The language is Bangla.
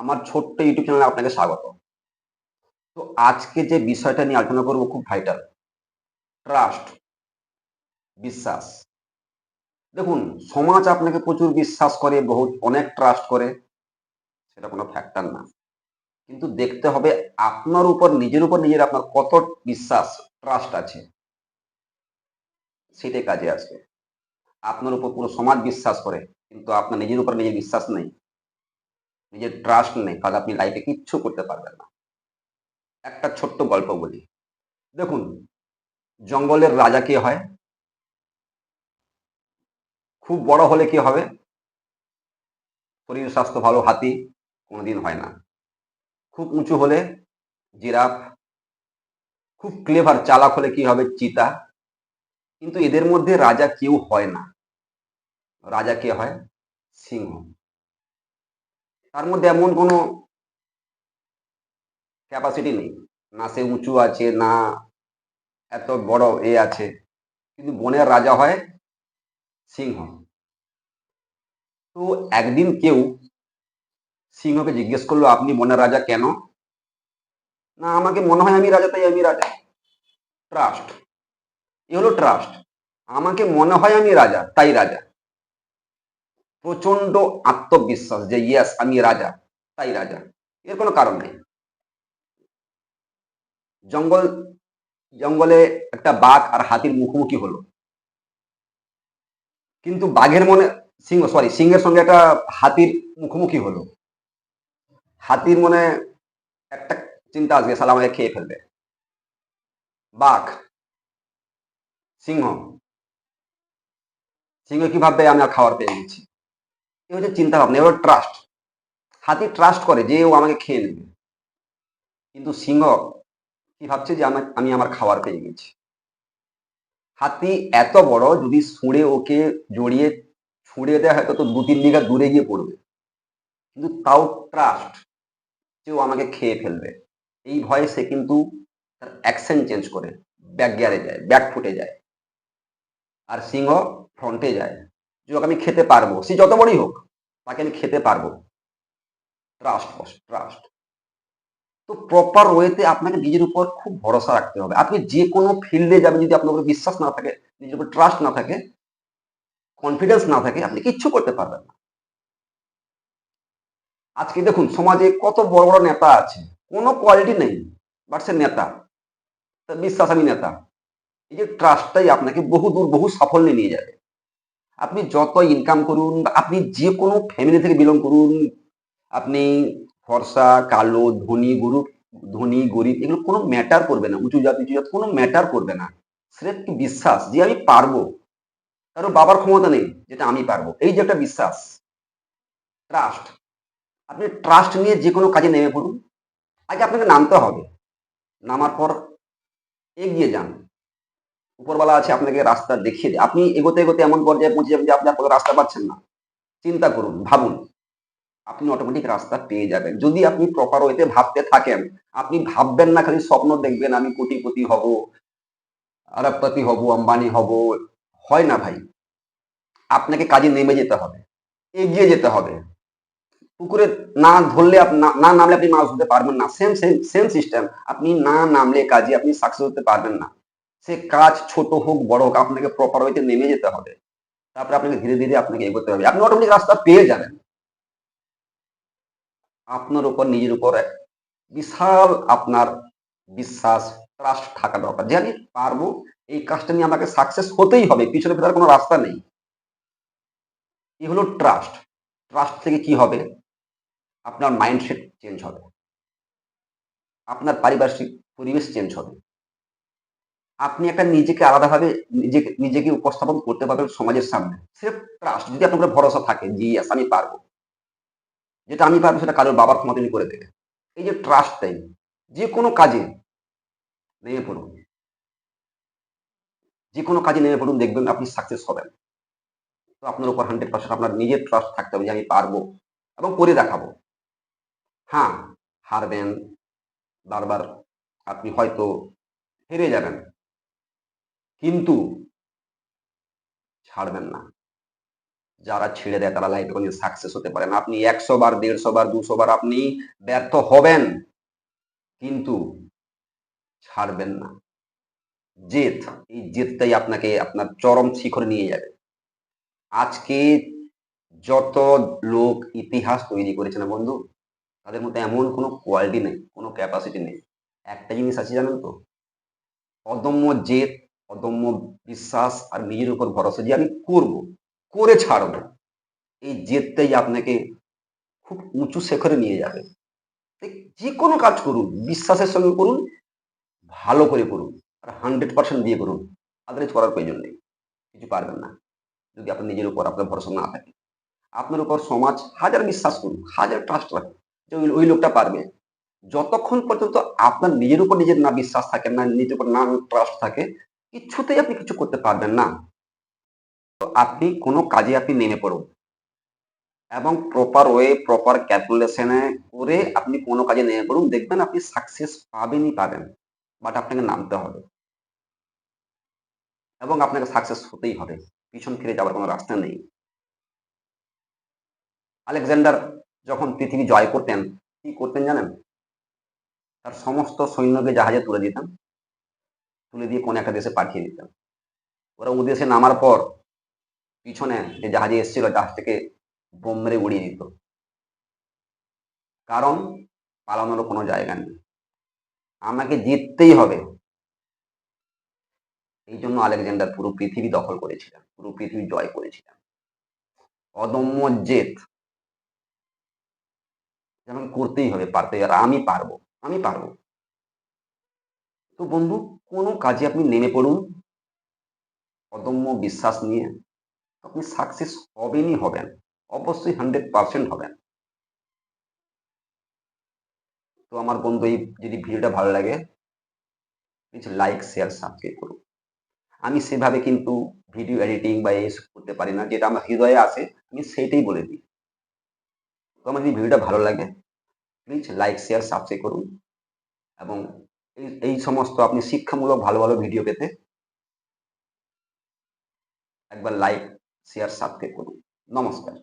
আমার ছোট্ট ইউটিউব চ্যানেলে আপনাকে স্বাগত। তো আজকে যে বিষয়টা নিয়ে আলোচনা করব খুব ভাইটাল ট্রাস্ট বিশ্বাস। দেখুন, সমাজ আপনাকে প্রচুর বিশ্বাস করে, বহুত, অনেক ট্রাস্ট করে, সেটা কোনো ফ্যাক্টর না। কিন্তু দেখতে হবে আপনার উপর, নিজের উপর, নিজের আপনার কত বিশ্বাস ট্রাস্ট আছে। সেটাই কাজে আসবে। আপনার উপর পুরো সমাজ বিশ্বাস করে, কিন্তু আপনার নিজের উপর নিজের বিশ্বাস নেই। নিজের ট্রাস্ট নেই তাহলে আপনি লাইফে কিচ্ছু করতে পারবেন না। একটা ছোট্ট গল্প বলি। দেখুন, জঙ্গলের রাজা কে হয়? খুব বড় হলে কি হবে? শরীর স্বাস্থ্য ভালো, হাতি কোনোদিন হয় না। খুব উঁচু হলে জিরাফ, খুব ক্লেভার চালাক হলে কি হবে? চিতা। কিন্তু এদের মধ্যে রাজা কেউ হয় না। রাজা কে হয়? সিংহ। তার মধ্যে এমন কোনো ক্যাপাসিটি নেই। না সে উঁচু আছে, না এত বড় এ আছে। কিন্তু বনের রাজা হয় সিংহ। তো একদিন কেউ সিংহকে জিজ্ঞেস করল, আপনি বনের রাজা কেন? না, আমাকে মনে হয় আমি রাজা, তাই আমি রাজা। ট্রাস্ট এ হলো ট্রাস্ট আমাকে মনে হয় আমি রাজা, তাই রাজা। প্রচণ্ড আত্মবিশ্বাস যে ইয়েস আমি রাজা, তাই রাজা। এর কোনো কারণ নেই। জঙ্গল, জঙ্গলে একটা বাঘ আর হাতির মুখোমুখি হলো। কিন্তু বাঘের মনে, সিংহ সরি সিংহের সঙ্গে একটা হাতির মুখোমুখি হলো। হাতির মনে একটা চিন্তা আসবে সালা আমাকে খেয়ে ফেলবে। বাঘ, সিংহ সিংহ কি ভাববে? আমি খাবার পেয়ে গেছি। এ হচ্ছে চিন্তা ভাবনা এবার ট্রাস্ট হাতি ট্রাস্ট করে যে ও আমাকে খেয়ে নেবে। কিন্তু সিংহ কি ভাবছে যে আমার, আমি আমার খাবার পেয়ে গেছি। হাতি এত বড়, যদি ছুঁড়ে ওকে জড়িয়ে ছুঁড়ে দেয়, হয়তো তো দু তিন বিঘা দূরে গিয়ে পড়বে। কিন্তু তাও ট্রাস্ট যে ও আমাকে খেয়ে ফেলবে। এই ভয়ে সে কিন্তু তার অ্যাকশন চেঞ্জ করে। ব্যাক গিয়ারে যায় ব্যাক ফুটে যায়। আর সিংহ ফ্রন্টে যায়। যে ওকে আমি খেতে পারব, সে যত বড়ই হোক, তাকে আমি খেতে পারব। ট্রাস্ট ট্রাস্ট তো প্রপার ওয়েতে আপনাকে নিজের উপর খুব ভরসা রাখতে হবে। আপনি যে কোনো ফিল্ডে যাবেন, যদি আপনার উপর বিশ্বাস না থাকে, নিজের উপর ট্রাস্ট না থাকে কনফিডেন্স না থাকে, আপনি কিচ্ছু করতে পারবেন না। আজকে দেখুন, সমাজে কত বড় বড় নেতা আছে। কোনো কোয়ালিটি নেই বাট সে নেতা। বিশ্বাস আমি নেতা। এই যে ট্রাস্টটাই আপনাকে বহু দূর বহু সাফল্যে নিয়ে যাবে। আপনি যত ইনকাম করুন বা আপনি যে কোনো ফ্যামিলি থেকে বিলং করুন, আপনি ফর্সা, কালো, ধনী, গরু ধনী, গরিব, এগুলো কোনো ম্যাটার করবে না। উঁচু জাত, নিচু জাত, কোনো ম্যাটার করবে না। স্রেফ কি বিশ্বাস যে আমি পারব। কারও বাবার ক্ষমতা নেই, যেটা আমি পারব। এই যে একটা বিশ্বাস ট্রাস্ট আপনি ট্রাস্ট নিয়ে যে কোনো কাজে নেমে পড়ুন। আগে আপনাকে নামতে হবে। নামার পর এগিয়ে যান। উপরওয়ালা আছে, আপনাকে রাস্তা দেখিয়ে দেয়। আপনি এগোতে এগোতে এমন পর্যায়ে পৌঁছে যাবেন যে আপনি আপনার রাস্তা পাচ্ছেন না। চিন্তা করুন, ভাবুন। আপনি অটোমেটিক রাস্তা পেয়ে যাবেন। যদি আপনি প্রপার ওয়েতে ভাবতে থাকেন, আপনি ভাববেন না, খালি স্বপ্ন দেখবেন, আমি কোটিপতি হব আরবপতি হব, আম্বানি হব। হয় না ভাই। আপনাকে কাজে নেমে যেতে হবে, এগিয়ে যেতে হবে। পুকুরে না ধরলে না নামলে আপনি মাছ ধরতে পারবেন না। সেম সেম সেম সিস্টেম আপনি না নামলে কাজে আপনি সাকসেস হতে পারবেন না। সে কাজ ছোট হোক, বড় হোক, আপনাকে প্রপার ওয়েতে নেমে যেতে হবে। তারপরে আপনাকে ধীরে ধীরে আপনাকে এগোতে হবে। আপনি অটোমেটিক রাস্তা পেয়ে যাবেন। আপনার উপর, নিজের উপর এক বিশাল আপনার বিশ্বাস ট্রাস্ট থাকা দরকার। যে আমি পারব, এই কাজটা নিয়ে আমাকে সাকসেস হতেই হবে, পিছনে ফেরার কোনো রাস্তা নেই। এই হলো ট্রাস্ট ট্রাস্ট থেকে কি হবে? আপনার মাইন্ডসেট চেঞ্জ হবে। আপনার পারিপার্শ্বিক পরিবেশ চেঞ্জ হবে। আপনি একটা নিজেকে আলাদাভাবে নিজেকে নিজেকে উপস্থাপন করতে পারবেন সমাজের সামনে। সেটা ট্রাস্ট যদি আপনার ভরসা থাকে যে, ইয়াস, আমি পারব। যেটা আমি পারব সেটা কারোর বাবার ক্ষমতা করে দেবে। এই যে ট্রাস্ট টাইম যে কোনো কাজে নেমে পড়ুন। যে কোনো কাজে নেমে পড়ুন, দেখবেন আপনি সাকসেস হবেন। তো আপনার উপর হান্ড্রেড পার্সেন্ট আপনার নিজের ট্রাস্ট থাকতে হবে যে, আমি পারব এবং করে দেখাবো। হ্যাঁ হারবেন, বারবার আপনি হয়তো হেরে যাবেন। কিন্তু ছাড়বেন না। যারা ছেড়ে দেয় তারা লাইফে কোনো সাকসেস হতে পারে না। আপনি একশো বার, দেড়শো বার, দুশো বার আপনি ব্যর্থ হবেন, কিন্তু ছাড়বেন না। জেদ, এই জেদটাই আপনাকে আপনার চরম শিখরে নিয়ে যাবে। আজকে যত লোক ইতিহাস তৈরি করেছে না বন্ধু, তাদের মধ্যে এমন কোনো কোয়ালিটি নেই, কোনো ক্যাপাসিটি নেই। একটা জিনিস আছে জানেন তো? অদম্য জেদ অদম্য বিশ্বাস আর নিজের উপর ভরসা যে আমি করব, করে ছাড়ব। এই জেদটাই আপনাকে খুব উঁচু শেখরে নিয়ে যাবে। যে কোনো কাজ করুন, বিশ্বাসের সঙ্গে করুন, ভালো করে করুন, আর হান্ড্রেড পার্সেন্ট দিয়ে করুন আদারওয়াইজ করার প্রয়োজন নেই, কিছু পারবেন না, যদি আপনার নিজের উপর আপনার ভরসা না থাকে। আপনার উপর সমাজ হাজার বিশ্বাস করুন হাজার ট্রাস্ট রাখুন যে ওই লোকটা পারবে। যতক্ষণ পর্যন্ত আপনার নিজের উপর নিজের না বিশ্বাস থাকে, না নিজের উপর না ট্রাস্ট থাকে কিছুতেই আপনি কিছু করতে পারবেন না। তো আপনি কোনো কাজে আপনি নেমে পড়ুন। এবং প্রপার ওয়ে প্রপার ক্যালকুলেশনে করে আপনি কোনো কাজে নেমে পড়ুন, দেখবেন আপনি সাকসেস পাবেনই পাবেন বাট আপনাকে নামতে হবে। এবং আপনাকে সাকসেস হতেই হবে, পিছন ফিরে যাওয়ার কোনো রাস্তা নেই। আলেকজান্ডার যখন পৃথিবী জয় করতেন, কি করতেন জানেন? তার সমস্ত সৈন্যকে জাহাজে তুলে দিতেন। তুলে দিয়ে কোন একটা দেশে পাঠিয়ে দিতেন। ওরা ও দেশে নামার পর পিছনে যে জাহাজে এসেছিল, জাহাজ থেকে বোম মেরে উড়িয়ে দিত। কারণ পালানোর কোনো জায়গা নেই। আমাকে জিততেই হবে। এই জন্য আলেকজান্ডার পুরো পৃথিবী দখল করেছিলেন, পুরো পৃথিবী জয় করেছিলেন। অদম্য জেদ যেমন করতেই হবে, পারতে আর আমি পারব আমি পারব। তো বন্ধু, কোনো কাজে আপনি নেমে পড়ুন। অদম্য বিশ্বাস নিয়ে আপনি সাকসেস হবেনই হবেন, অবশ্যই হান্ড্রেড পার্সেন্ট হবেন। তো আমার বন্ধু, এই যদি ভিডিওটা ভালো লাগে প্লিজ লাইক শেয়ার সাবস্ক্রাইব করুন। আমি সেভাবে কিন্তু ভিডিও এডিটিং বা এইসব করতে পারি না, যেটা আমার হৃদয়ে আসে, আমি সেইটাই বলে দিই। তো আমার যদি ভিডিওটা ভালো লাগে প্লিজ লাইক শেয়ার সাবস্ক্রাইব করুন এবং এই সমস্ত আপনি শিক্ষামূলক ভালো ভালো ভিডিও পেতে একবার লাইক শেয়ার সাবস্ক্রাইব করুন। নমস্কার।